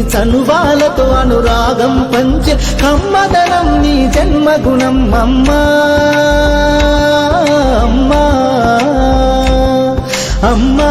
చనువాలతో అనురాగం పంచ కమ్మదనం నీ జన్మగుణం అమ్మా. అమ్మా. అమ్మా.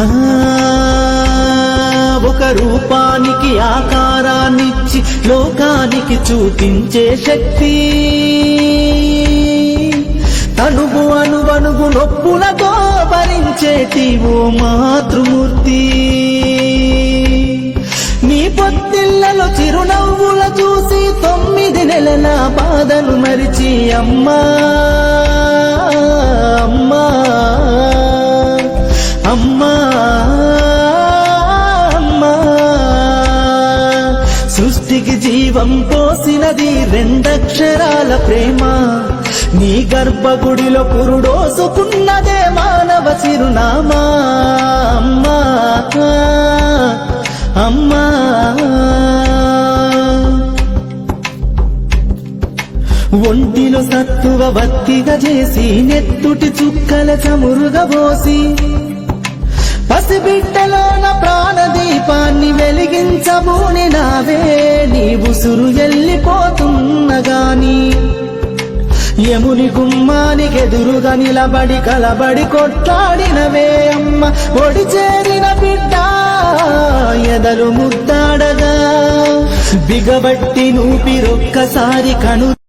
అమ్మా. ఒక రూపానికి ఆకారాన్నిచ్చి లోకానికి చూపించే శక్తి. తప్పులతో భరించేటి ఓ మాతృమూర్తి. నీ పొత్తిళ్ళలో చిరునవ్వుల చూసి తొమ్మిది నెలల బాధను మరిచి అమ్మా అమ్మా అమ్మా అమ్మా. సృష్టికి జీవం పోసినది రెండక్షరాల ప్రేమ. నీ గర్భగుడిలో పురుడోసుకున్నదే మానవ చిరునామా. అమ్మా. అమ్మా. ఒంటిలో సత్తువ బత్తిగా చేసి నెత్తుటి చుక్కల చమురుగా పోసి పసిబిడ్డలోన ప్రాణదీపాన్ని వెలిగించబూని నావే. నీ ఉసురు ఎల్లిపోతున్నగాని పుణ్యముని గుమ్మానికెదురుగా నిలబడి కలబడి కొట్లాడినవే అమ్మ. ఒడి చేరిన బిడ్డ ఎదలు ముద్దాడగా బిగబట్టి నూపిరొక్కసారి కను